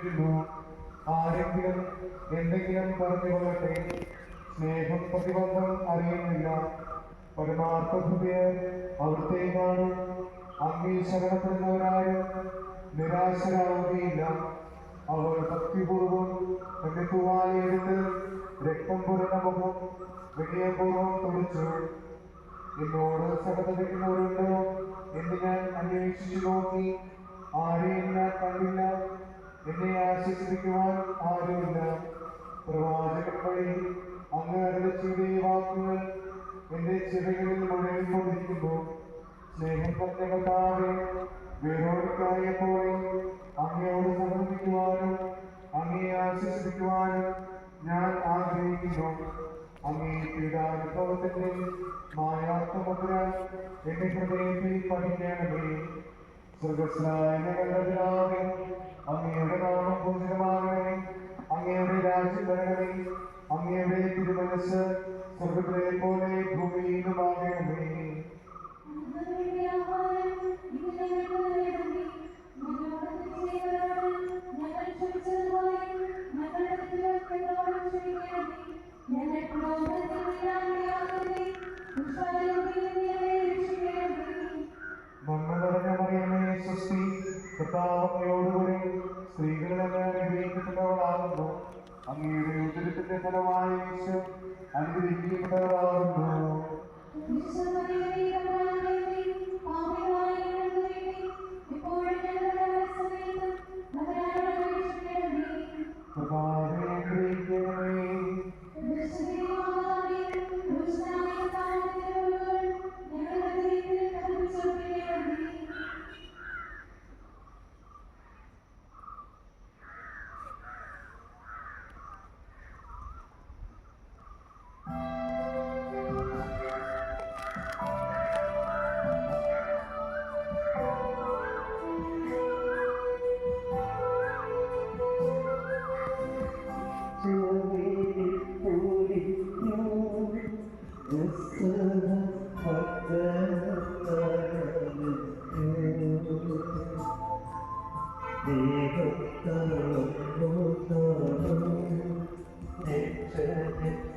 ഇരിക്കുന്നു ആരെങ്കിലും എന്തെങ്കിലും പറഞ്ഞുകൊള്ളട്ടെ? സ്നേഹം പ്രതിബന്ധം അറിയുന്നില്ല. പരമാർത്ഥ ഹൃദയർ അവിടുത്തെ കാണും അങ്ങേ ശരണപ്പെടുന്നവരാരും നിരാശരാവുകയില്ല. അവർ ഭക്തിപൂർവം തന്റെ തുവാലെടുത്ത് രക്തം പുരണ്ട മുഖം വിനയപൂർവം തുടിച്ചു. എന്നോട് സഹതപിക്കുന്നവരുണ്ടോ എന്ന് ഞാൻ അന്വേഷിച്ചു നോക്കി. ആരെയും ഞാൻ കണ്ടില്ല. എന്നെ ആശ്വസിപ്പിക്കുവാൻ ആരുമില്ല. പ്രവാചകൻ വഴി അങ്ങ് അരുളി വാക്കുകൾ എന്റെ ചെവികളിൽ മുഴങ്ങിക്കൊണ്ടിരിക്കുന്നു സ്നേഹം തന്നെ കർത്താവെ വേറോടിക്കായപ്പോൾ അങ്ങയോട് സമർപ്പിക്കുവാനും അങ്ങയെ ആശ്വസിപ്പിക്കുവാനും ഞാൻ ആഗ്രഹിക്കുന്നു. അങ്ങേ പീഡാനുഭവത്തിന്റെ മായാത്ത മുദ്ര എന്റെ ഹൃദയത്തിൽ പഠിക്കണമേ ഞങ്ങളുടെ പിതാവേ അങ്ങയുടെ നാമം പൂജിതമാകണമേ അങ്ങയുടെ രാജ്യം വരണമേ അങ്ങയുടെ തിരുമനസ് സ്വർഗത്തിലെ പോലെ ഭൂമിയിലുമാകണമേ നന്മ കർത്താവങ്ങയോടുകൂടി സ്ത്രീകളെല്ലാം അനുഗ്രഹിക്കപ്പെട്ടവളാകുന്നു അങ്ങയുടെ ഉദരത്തിന്റെ ഫലമായ യേശു അനുഗ്രഹിക്കപ്പെട്ടവളാകുന്നു. കർത്താവെ ഗീതം